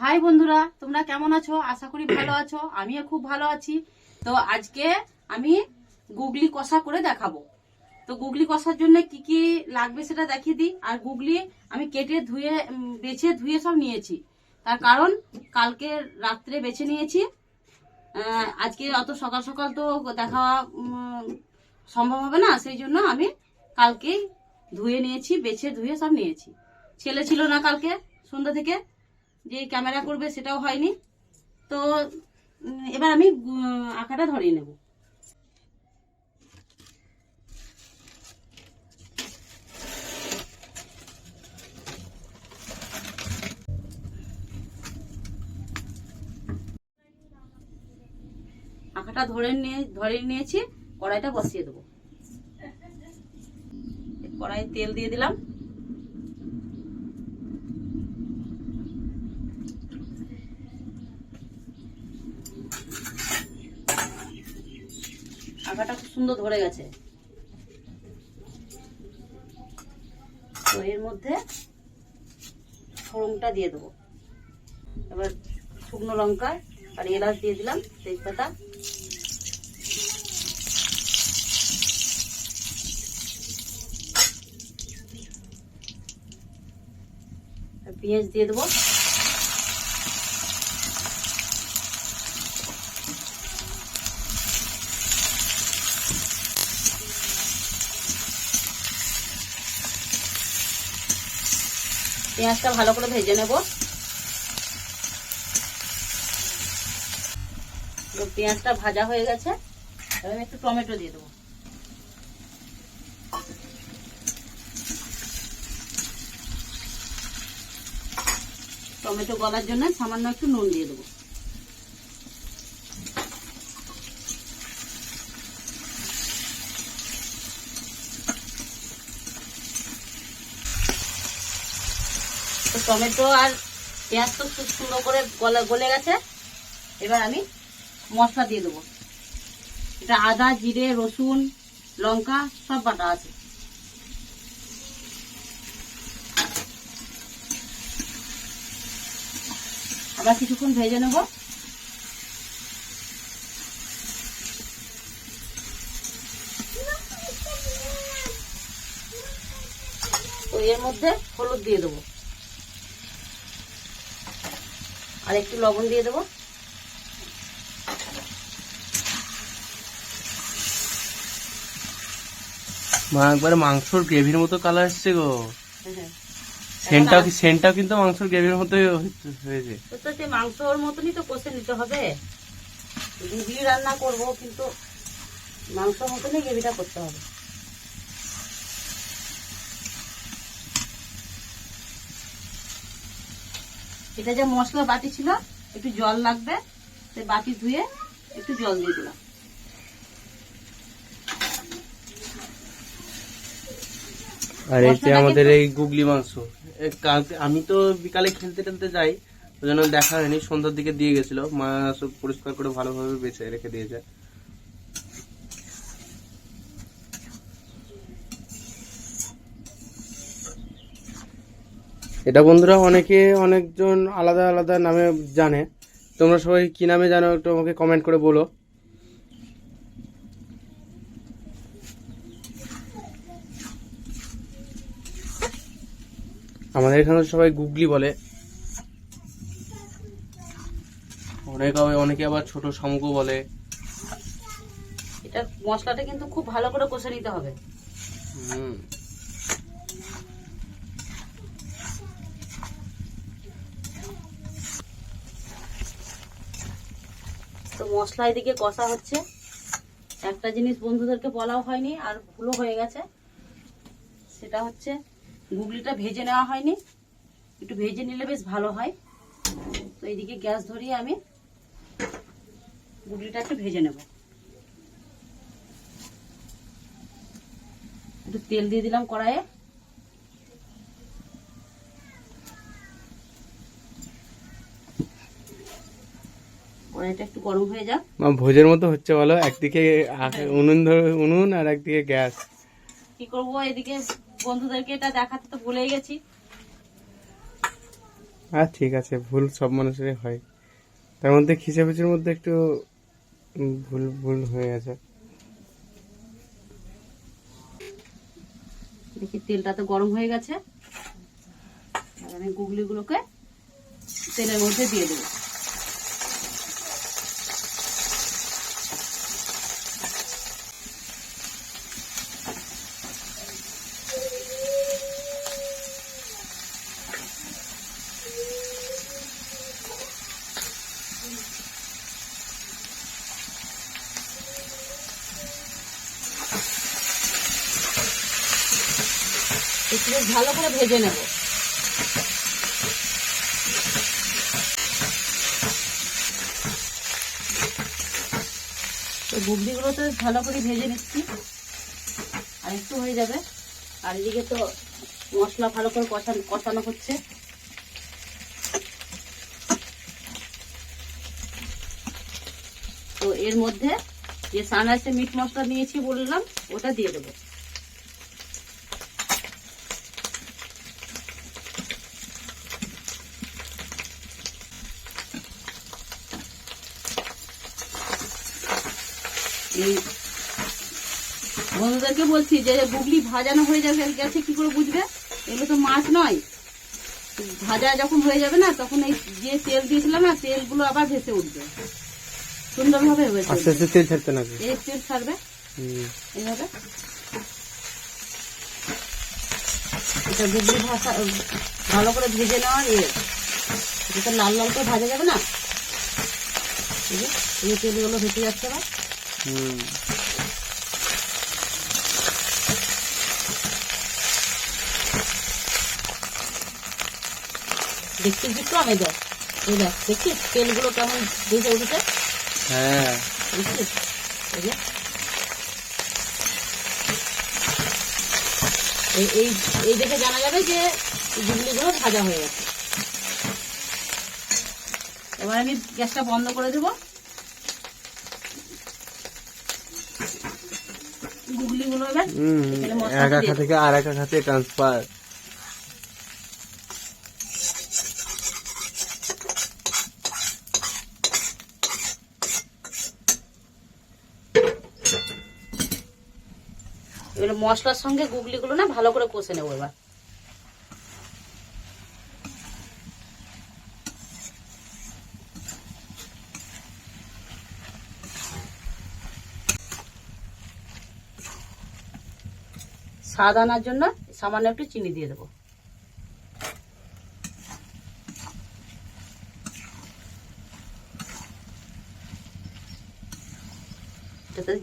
High বন্ধুরা, তোমরা কেমন আছো? আশা করি ভালো আছো। আমিও খুব ভালো আছি। তো আজকে আমি গুগলি কষা করে দেখাবো। তো গুগলি কষার জন্য কি কি লাগবে সেটা দেখিয়ে দিই। আর গুগলি আমি কেটে ধুয়ে বেছে ধুয়ে সব নিয়েছি। তার কারণ কালকে রাত্রে বেছে নিয়েছি। আজকে অত সকাল সকাল তো দেখা সম্ভব হবে না। সেই জন্য আমি কালকেই ধুয়ে নিয়েছি, বেছে ধুয়ে সব নিয়েছি। ছেলে ছিল না কালকে সন্ধ্যা থেকে। যে ক্যামেরা করবে সেটাও হয়নি। তো এবার আমি আঁকাটা ধরিয়ে নেব। আঁকাটা ধরে নিয়ে, ধরে নিয়েছি, কড়াইটা বসিয়ে দেবো। কড়াই তেল দিয়ে দিলাম। আঁকাটা খুব সুন্দর ধরে গেছে। তো এর মধ্যে ফোড়নটা দিয়ে দেবো। এবার শুকনো লঙ্কা আর এলাচ দিয়ে দিলাম তেজপাতা। পেঁয়াজ দিয়ে দেবো। পেঁয়াজটা ভালো করে ভেজে নেব। পেঁয়াজটা ভাজা হয়ে গেছে। এবার আমি একটু টমেটো দিয়ে দেবো। টমেটো গলার জন্য সামান্য একটু নুন দিয়ে দেবো। তো টমেটো আর পেঁয়াজ তো খুব সুন্দর করে গলে গলে গেছে। এবার আমি মশলা দিয়ে দেবো। এটা আদা, জিরে, রসুন, লঙ্কা সব বাটা আছে। আবার কিছুক্ষণ ভেজে নেব। তো এর মধ্যে হলুদ দিয়ে দেবো। আর একটু লবণ দিয়ে দেবো। মা একবারে মাংসর গ্রেভির মতো কালার এসছে গো। সেন্টটাও কি সেন্টটাও কিন্তু মাংসর গ্রেভির মতোই হয়েছে। তো তো সে মাংসর মতনই তো কষে নিতে হবে। গুগলি রান্না করব কিন্তু মাংসর মতনই গ্রেভিটা করতে হবে। এটা যে মশলা বাটি ছিল একটু জল লাগবে সে বাটি ধুয়ে একটু জল দিয়ে দিলাম। আর এই যে আমাদের এই গুগলি মাংস আমি তো বিকালে খেলতে টেলতে যাই ওই জন্য দেখা হয়নি সন্ধ্যার দিকে দিয়ে গেছিল মা সব পরিষ্কার করে ভালোভাবে বেছে রেখে দিয়েছে। এটা বন্ধুরা অনেকে অনেকজন আলাদা আলাদা নামে জানে। তোমরা সবাই কি নামে জানো একটু আমাকে কমেন্ট করে বলো। আমাদের এখানে সবাই গুগলি বলে। অনেক অনেকে আবার ছোট শামুকও বলে। এটা মশলাটা কিন্তু খুব ভালো করে কষে নিতে হবে। হুম। তো মশলা এদিকে কষা হচ্ছে। একটা জিনিস বন্ধুদেরকে বলাও হয়নি, আর ভুলও হয়ে গেছে। সেটা হচ্ছে গুগলিটা ভেজে নেওয়া হয়নি। একটু ভেজে নিলে বেশ ভালো হয়। তো এইদিকে গ্যাস ধরিয়ে আমি গুগলিটা একটু ভেজে নেব। একটু তেল দিয়ে দিলাম কড়াইয়ে। কড়াইটা একটু গরম হয়ে যাক। মা ভোজের মতো হচ্ছে বলো। একদিকে উনুন ধরে উনুন আর একদিকে গ্যাস। কি করব? এদিকে বন্ধুদেরকে এটা দেখাতে তো ভুলেই গেছি। আর ঠিক আছে ভুল সব মানুষেরই হয়। তার মধ্যে খিচাপিচির মধ্যে একটু ভুল ভুল হয়ে গেছে। দেখি তেলটা তো গরম হয়ে গেছে। আমি গুগলিগুলোকে তেলের মধ্যে দিয়ে দেবো। বেশ ভালো করে ভেজে নেব। তো বুগলিগুলো তো ভালো করে ভেজে নিচ্ছি। আর একটু হয়ে যাবে। আর এদিকে তো মশলা ভালো করে কষানো কষানো হচ্ছে। তো এর মধ্যে যে সানরাইসে মিট মশলা নিয়েছি বললাম, ওটা দিয়ে দেবো। এই বন্ধুদেরকে বলছি যে গুগলি ভাজানো হয়ে যাবে গেছে কি করে বুঝবে এগুলো তো মাছ নয়। ভাজা যখন হয়ে যাবে না তখন এই যে তেল দিয়েছিলাম না তেলগুলো আবার ভেসে উঠবে। সুন্দরভাবে হয়েছে আস্তে আস্তে তেল ছাড়তে নাকি? এই তেল ছাড়বে। এইভাবে। এটা বুগলি ভাজা ভালো করে ভেজে নেওয়ার ইয়ে। এটা লাল লাল করে ভাজা যাবে না? তেলগুলো ভেসে যাচ্ছে আবার হুম। দেখছিস একটু আমি দেখ এই দেখ দেখছিস? তেলগুলো কেমন ভেসে উঠেছে? হ্যাঁ। দেখছিস? এই যে। এই এই এই দেখে জানা যাবে যে গুগলিগুলো ভাজা হয়ে গেছে। এবার আমি গ্যাসটা বন্ধ করে দেব। এক আঁকা থেকে আর এক আঁকাতে ট্রান্সফার এবার মশলার সঙ্গে গুগলি গুলো না ভালো করে কষে নেব এবার। স্বাদ আনার জন্য সামান্য একটু চিনি দিয়ে দেবো।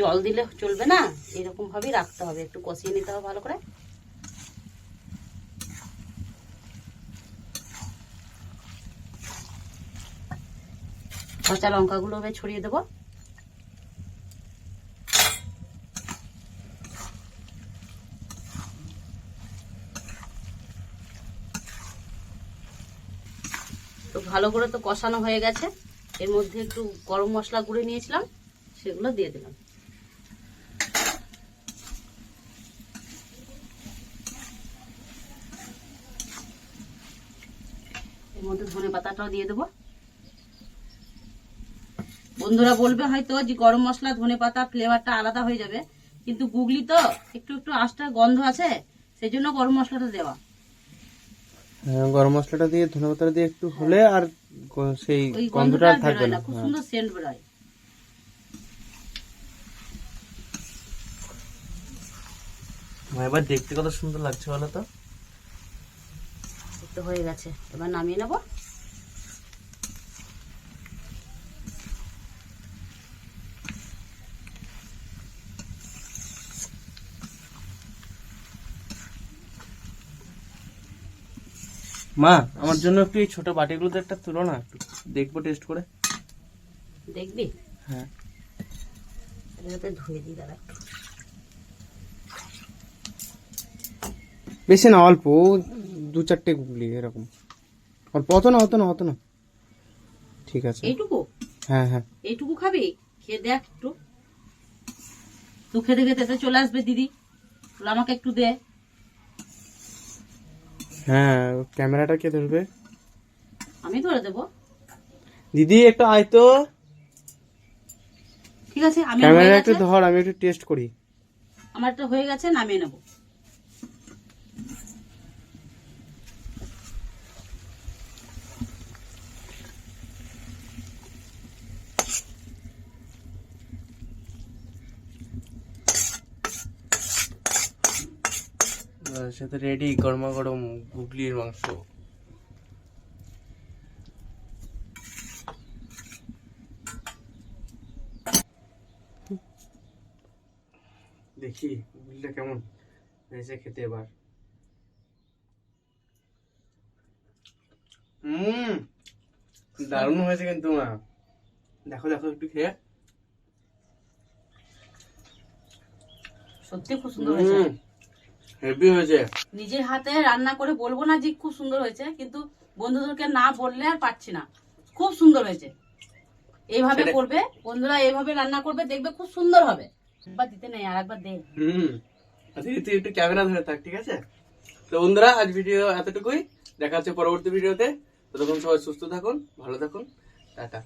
জল দিলে চলবে না, এরকম ভাবেই রাখতে হবে, একটু কষিয়ে নিতে হবে ভালো করে। কাঁচা লঙ্কাগুলো ছড়িয়ে দেবো। ভালো করে তো কষানো হয়ে গেছে। এর মধ্যে একটু গরম মশলা গুঁড়ে নিয়েছিলাম, সেগুলো দিয়ে দিলাম। এর মধ্যে ধনে পাতাটাও দিয়ে দেবো। বন্ধুরা বলবে হয়তো যে গরম মশলা, ধনে পাতা ফ্লেভারটা আলাদা হয়ে যাবে, কিন্তু গুগলি তো একটু একটু আঁশটা গন্ধ আছে, সেই জন্য গরম মশলাটা দেওয়া। গরম মশলাটা দিয়ে ধনে পাতা দিয়ে একটু হলে আর সেই গন্ধটা আর থাকবে না। খুব হ্যাঁ। সুন্দর সেন্ট বেরোয়। এবার দেখতে কত সুন্দর লাগছে বলো তো? একটু হয়ে গেছে এবার নামিয়ে নেব। মা আমার জন্য একটু এই ছোট বাটিগুলোতে একটা তুলো না একটু। দেখব টেস্ট করে। দেখবি? হ্যাঁ। ধুয়ে দিই দাদা বেশি না অল্প। দু চারটে গুগলি এরকম। অল্প অত না অত না অত না। ঠিক আছে। এইটুকু? হ্যাঁ হ্যাঁ। এইটুকু খাবি? খেয়ে দেখ একটু। তুই খেতে খেতে তো চলে আসবে দিদি। আমাকে একটু দে। হ্যাঁ ক্যামেরাটা কে ধরবে? আমি ধরে দেব। দিদি একটু আয় তো। ঠিক আছে আমি ক্যামেরা একটু ধর আমি একটু টেস্ট করি। আমারটা হয়ে গেছে নামিয়ে নেব। সাথে রেডি গরমা গরম গুগলির মাংস। দেখি গুগলিটা কেমন হয়েছে খেতে এবার। হুম দারুণ হয়েছে কিন্তু মা। দেখো দেখো একটু খেয়ে। সত্যি খুব সুন্দর হয়েছে। হেভি হয়েছে। নিজের হাতে রান্না করে বলব না যে খুব সুন্দর হয়েছে কিন্তু বন্ধুদেরকে না বললে আর পারছি না। খুব সুন্দর হয়েছে। এইভাবে করবে বন্ধুরা এইভাবে রান্না করবে দেখবে খুব সুন্দর হবে। একবার দিতে নেই আর একবার দে। হুম। আচ্ছা তুই একটু ক্যামেরা ধরে থাক ঠিক আছে? তো বন্ধুরা আজ ভিডিও এতটুকুই। দেখা হচ্ছে পরবর্তী ভিডিওতে। ততক্ষণ সবাই সুস্থ থাকুন ভালো থাকুন। টাটা।